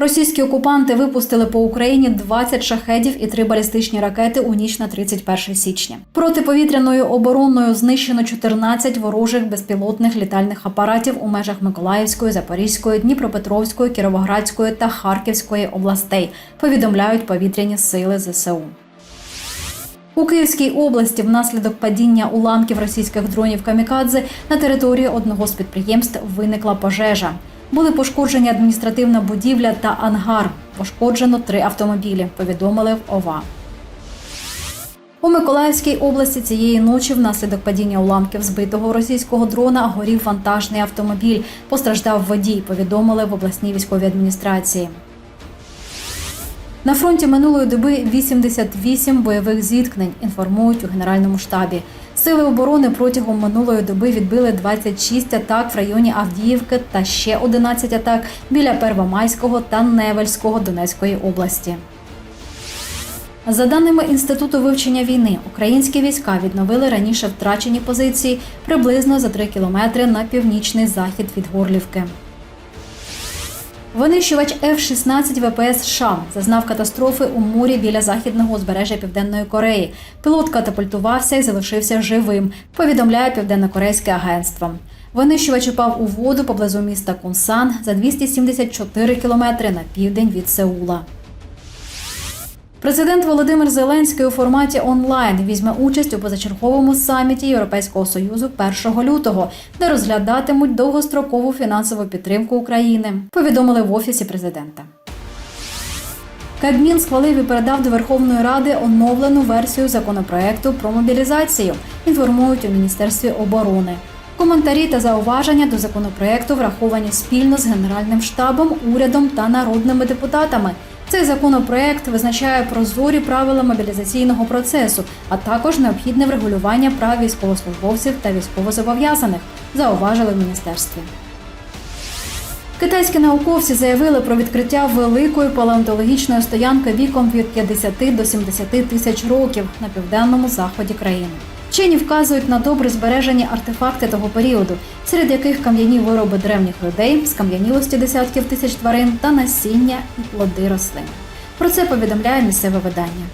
Російські окупанти випустили по Україні 20 шахедів і три балістичні ракети у ніч на 31 січня. Протиповітряною обороною знищено 14 ворожих безпілотних літальних апаратів у межах Миколаївської, Запорізької, Дніпропетровської, Кіровоградської та Харківської областей. Повідомляють повітряні сили ЗСУ. У Київській області внаслідок падіння уламків російських дронів камікадзе на території одного з підприємств виникла пожежа. Були пошкоджені адміністративна будівля та ангар. Пошкоджено три автомобілі. Повідомили в ОВА. У Миколаївській області цієї ночі внаслідок падіння уламків збитого російського дрона горів вантажний автомобіль. Постраждав водій. Повідомили в обласній військовій адміністрації. На фронті минулої доби 88 бойових зіткнень, інформують у Генеральному штабі. Сили оборони протягом минулої доби відбили 26 атак в районі Авдіївки та ще 11 атак біля Первомайського та Невельського Донецької області. За даними Інституту вивчення війни, українські війська відновили раніше втрачені позиції приблизно за 3 кілометри на північний захід від Горлівки. Винищувач F-16 ВПС США зазнав катастрофи у морі біля західного узбережжя Південної Кореї. Пілот катапультувався і залишився живим. Повідомляє південнокорейське агентство. Винищувач упав у воду поблизу міста Кунсан за 274 кілометри на південь від Сеула. Президент Володимир Зеленський у форматі онлайн візьме участь у позачерговому саміті Європейського союзу 1 лютого, де розглядатимуть довгострокову фінансову підтримку України. Повідомили в офісі президента. Кабмін схвалив і передав до Верховної Ради оновлену версію законопроекту про мобілізацію. Інформують у Міністерстві оборони. Коментарі та зауваження до законопроекту враховані спільно з Генеральним штабом, урядом та народними депутатами. Цей законопроект визначає прозорі правила мобілізаційного процесу, а також необхідне врегулювання прав військовослужбовців та військовозобов'язаних, зауважили в міністерстві. Китайські науковці заявили про відкриття великої палеонтологічної стоянки віком від 50 до 70 тисяч років на південному заході країни. Вчені вказують на добре збережені артефакти того періоду, серед яких кам'яні вироби древніх людей, скам'янілості десятків тисяч тварин та насіння і плоди рослин. Про це повідомляє місцеве видання.